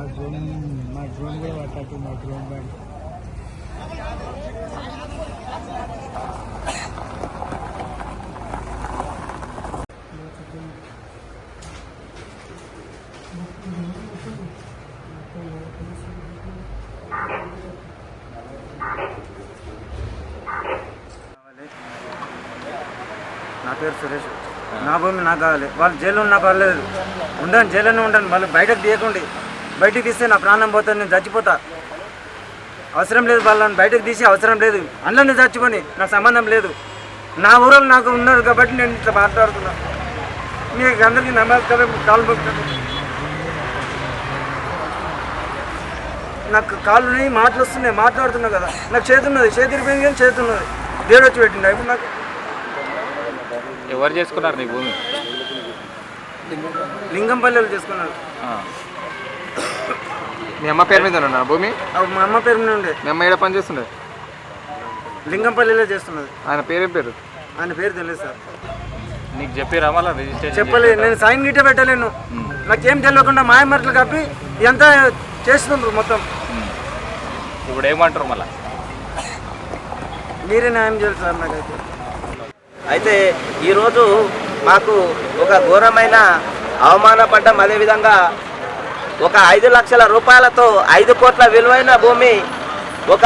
మా డ్రోన్ మా డ్రోన్ కూడా మా డ్రోన్ నా పేరు సురేష్. నా భూమి నాకు కావాలి. వాళ్ళు జైలు ఉన్నా పర్లేదు. ఉండను జైలు ఉండను వాళ్ళు బయటకు తీయకుండా. బయటకు తీస్తే నా ప్రాణం పోతుంది నేను చచ్చిపోతా. అవసరం లేదు వాళ్ళని బయటకు తీసి అవసరం లేదు. అందులోనే చచ్చిపోని నాకు సంబంధం లేదు. నా ఊరు నాకు ఉన్నారు కాబట్టి నేను ఇట్లా మాట్లాడుతున్నా. మీకు అందరికీ నమస్కారం కాలు మొక్కుతాను. నాకు కాళ్ళు ఉన్నాయి, మాటలు వస్తున్నాయి మాట్లాడుతున్నా కదా. నాకు చేతి ఉన్నది చేతి ఇరిపోయింది కానీ చేతి ఉన్నది. దేవుడు వచ్చి పెట్టిండు ఇప్పుడు నాకు. ఎవరు చేసుకున్నారు నీ భూమి? లింగంపల్లిలో చేసుకున్నాడు ఆ. మీ అమ్మ పేరు మీద ఉన్నా భూమి? మా అమ్మ పేరు మీద ఉండే. మీ అమ్మ ఏడ పని చేస్తుండే? లింగంపల్లిలో చేస్తున్నది. ఆయన పేరేం పేరు? ఆయన పేరు తెలియదు సార్. నీకు చెప్పిరా మళ్ళీ రిజిస్ట్రేషన్ చెప్పలేదు నేను సైన్ గిట్ట పెట్టలేను నాకేం తెలియకుండా మాయమరట్లు కప్పి ఎంత చేస్తున్నారు మొత్తం. ఇప్పుడు ఏమంటారు మళ్ళీ? మీరే న్యాయం చేయాలి సార్ నాకైతే. అయితే ఈరోజు మాకు ఒక ఘోరమైన అవమానపడ్డం అదేవిధంగా ఒక ఐదు లక్షల రూపాయలతో ఐదు కోట్ల విలువైన భూమి ఒక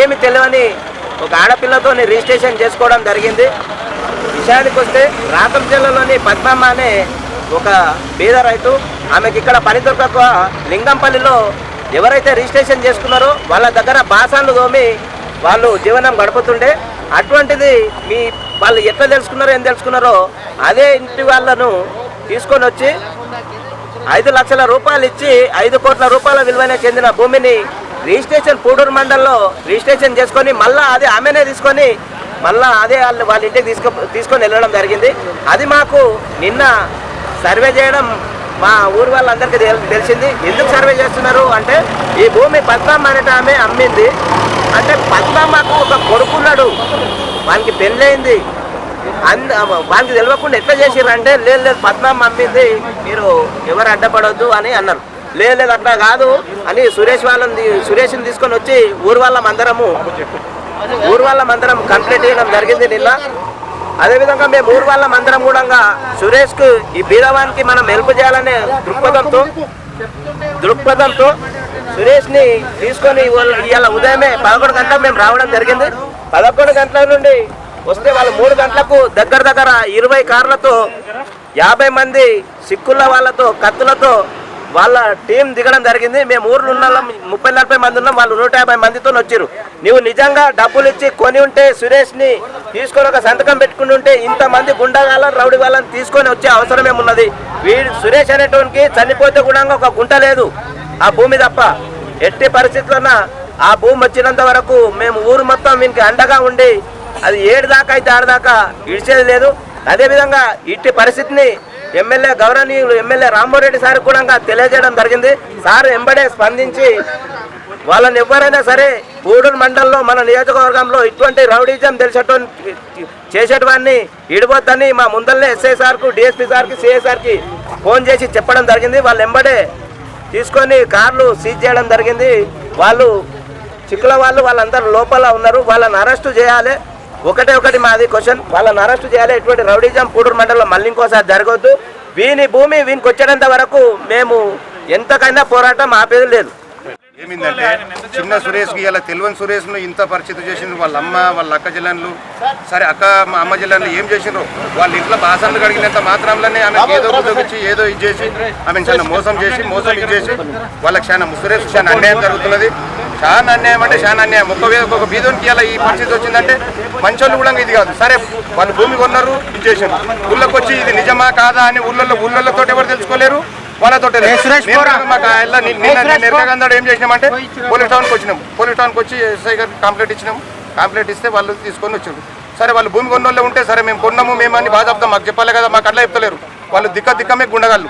ఏమి తెలియని ఒక ఆడపిల్లతోని రిజిస్ట్రేషన్ చేసుకోవడం జరిగింది. విషయానికి వస్తే రాకం జిల్లాలోని పద్మమ్మ అనే ఒక పేద రైతు ఆమెకి ఇక్కడ పని దొరకక లింగంపల్లిలో ఎవరైతే రిజిస్ట్రేషన్ చేసుకున్నారో వాళ్ళ దగ్గర బాసాన్లు తోమి వాళ్ళు జీవనం గడుపుతుండే అటువంటిది మీ వాళ్ళు ఎట్లా తెలుసుకున్నారో ఏం తెలుసుకున్నారో అదే ఇంటి వాళ్ళను తీసుకొని వచ్చి ఐదు లక్షల రూపాయలు ఇచ్చి ఐదు కోట్ల రూపాయల విలువైన చెందిన భూమిని రిజిస్ట్రేషన్ పూడూరు మండలంలో రిజిస్ట్రేషన్ చేసుకొని మళ్ళీ అదే ఆమెనే తీసుకొని మళ్ళీ అదే వాళ్ళు వాళ్ళ ఇంటికి తీసుకో తీసుకొని వెళ్ళడం జరిగింది. అది మాకు నిన్న సర్వే చేయడం మా ఊరు వాళ్ళందరికీ తెలిసింది. ఎందుకు సర్వే చేస్తున్నారు అంటే ఈ భూమి పద్మమ్మ అనేట ఆమె అమ్మింది. అంటే పద్మమ్మకు ఒక కొడుకున్నాడు. వానికి పెళ్ళైంది అంద వానికి తెలియకుండా ఎట్లా చేసిర్రు అంటే లేదు లేదు పద్మమ్మ అమ్మింది మీరు ఎవరు అడ్డపడొద్దు అని అన్నారు. లేదు లేదు అట్లా కాదు అని సురేష్ వాళ్ళని సురేష్ని తీసుకొని వచ్చి ఊరు వాళ్ళం అందరము ఊరు వాళ్ళం అందరం కంప్లీట్ చేయడం జరిగింది నిన్న. అదేవిధంగా మేము ఊరు వాళ్ళం అందరం కూడా సురేష్కు ఈ బీదవానికి మనం హెల్ప్ చేయాలనే దృక్పథంతో దృక్పథంతో సురేష్ని తీసుకొని ఇవాళ ఉదయమే పదకొండు గంటలకు మేము రావడం జరిగింది. పదకొండు గంటల నుండి వస్తే వాళ్ళు మూడు గంటలకు దగ్గర దగ్గర ఇరవై కార్లతో యాభై మంది సిక్కుల వాళ్ళతో కత్తులతో వాళ్ళ టీం దిగడం జరిగింది. మేము ఊర్లో ఉన్న ముప్పై నలభై మంది ఉన్నాం. వాళ్ళు నూట యాభై మందితో వచ్చారు. నువ్వు నిజంగా డబ్బులు ఇచ్చి కొని ఉంటే సురేష్ని తీసుకొని ఒక సంతకం పెట్టుకుని ఉంటే ఇంతమంది గుండగాళ్ళని రౌడీ వాళ్ళని తీసుకొని వచ్చే అవసరం ఏమున్నది? వీడు సురేష్ అనేటోనికి చనిపోతే కూడా ఒక గుంట లేదు. ఆ భూమి తప్ప ఎట్టి పరిస్థితుల్లో ఆ భూమి వచ్చినంత వరకు మేము ఊరు మొత్తం వీనికి అండగా ఉండి అది ఏడు దాకా అయితే ఆరు దాకా ఇడిచేది లేదు. అదేవిధంగా ఇట్టి పరిస్థితిని ఎమ్మెల్యే గౌరవనీయులు ఎమ్మెల్యే రామ్మోరెడ్డి సార్ కూడా తెలియజేయడం జరిగింది. సార్ ఎంబడే స్పందించి వాళ్ళని ఎవరైనా సరే పూడూరు మండలంలో మన నియోజకవర్గంలో ఇటువంటి రౌడీజం తెలిసేటువంటి చేసేటవాన్ని ఇడిపోద్దని మా ముందల్లే ఎస్ఐ సార్కు డిఎస్పీ సార్కి సిఐ సార్కి ఫోన్ చేసి చెప్పడం జరిగింది. వాళ్ళు ఎంబడే తీసుకొని కార్లు సీజ్ చేయడం జరిగింది. వాళ్ళు చిక్కుల వాళ్ళు వాళ్ళందరూ లోపల ఉన్నారు. వాళ్ళని అరెస్టు చేయాలి. ఒకటే ఒకటి మాది క్వశ్చన్. వాళ్ళని అరెస్టు చేయాలి. ఎటువంటి రౌడీజం పూడూరు మండలంలో మళ్ళీ ఇంకోసారి జరగవద్దు వీని భూమి వీనికి వచ్చేటంత వరకు మేము ఎంతకైనా పోరాటం ఆపేది లేదు. ఏమిందంటే చిన్న సురేష్కి ఇలా తెలివని సురేష్ను ఇంత పరిస్థితి చేసిండ్రు వాళ్ళ అమ్మ వాళ్ళ అక్క జిల్లాలు సరే అక్క మా అమ్మ జిల్లాలో ఏం చేసిండ్రు? వాళ్ళ ఇంట్లో బాసన్లు కడిగినంత మాత్రంలోనే ఆమెకి ఏదో బుద్ధొచ్చి ఏదో ఇది చేసి ఆమెను చాలా మోసం చేసి మోసం ఇది చేసి వాళ్ళకి చాలా సురేష్ చాలా అన్యాయం జరుగుతున్నది. చాలా అన్యాయం అంటే చాలా అన్యాయం. ఒక్క ఒక్కొక్క బీదోనికి ఇలా ఈ పరిస్థితి వచ్చిందంటే మంచోళ్ళు కూడా ఇది కాదు. సరే వాళ్ళు భూమి కొన్నారు ఇది చేసిండ్రు. ఊళ్ళోకి వచ్చి ఇది నిజమా కాదా అని ఊళ్ళల్లో ఊళ్ళతో ఎవరు తెలుసుకోలేరు? వాళ్ళతో నిన్న ఏం చేసినామంటే పోలీస్ టౌన్కి వచ్చినాం. పోలీస్ టౌన్కి వచ్చి ఎస్ఐ గారికి కంప్లైంట్ ఇచ్చినాం. కంప్లైంట్ ఇస్తే వాళ్ళు తీసుకొని వచ్చారు. సరే వాళ్ళు భూమి కొన్నోళ్ళు ఉంటే సరే మేము కొన్నాము మేము అని బాగా చెప్తాం మాకు చెప్పాలి కదా మాకు అట్లా చెప్తలేరు. వాళ్ళు దిక్క దిక్కమే గుండగాళ్ళు.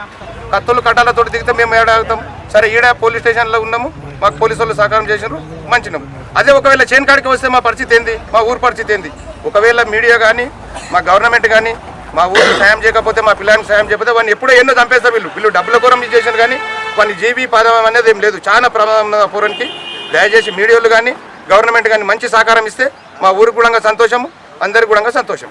కత్తులు కట్టాలతో దిగితే మేము ఏడాగుతాం సరే ఈడ పోలీస్ స్టేషన్లో ఉన్నాము. మాకు పోలీసు వాళ్ళు సహకారం చేసినారు మంచినాం. అదే ఒకవేళ చేను కాడికి వస్తే మా పరిస్థితి ఏంది? మా ఊరు పరిస్థితి ఏంది? ఒకవేళ మీడియా కానీ మా గవర్నమెంట్ కానీ మా ఊరికి సాయం చేయకపోతే మా పిల్లలకి సాయం చేయకపోతే వాడిని ఎప్పుడో ఎన్నో చంపేస్తారు వీళ్ళు. వీళ్ళు డబ్బుల కోరం చేశారు కానీ వాడిని జీవి పదం అనేది ఏం లేదు. చాలా ప్రమాదం పూరానికి. దయచేసి మీడియాలు కానీ గవర్నమెంట్ కానీ మంచి సహకారం ఇస్తే మా ఊరికి కూడా సంతోషము అందరికి కూడా సంతోషం.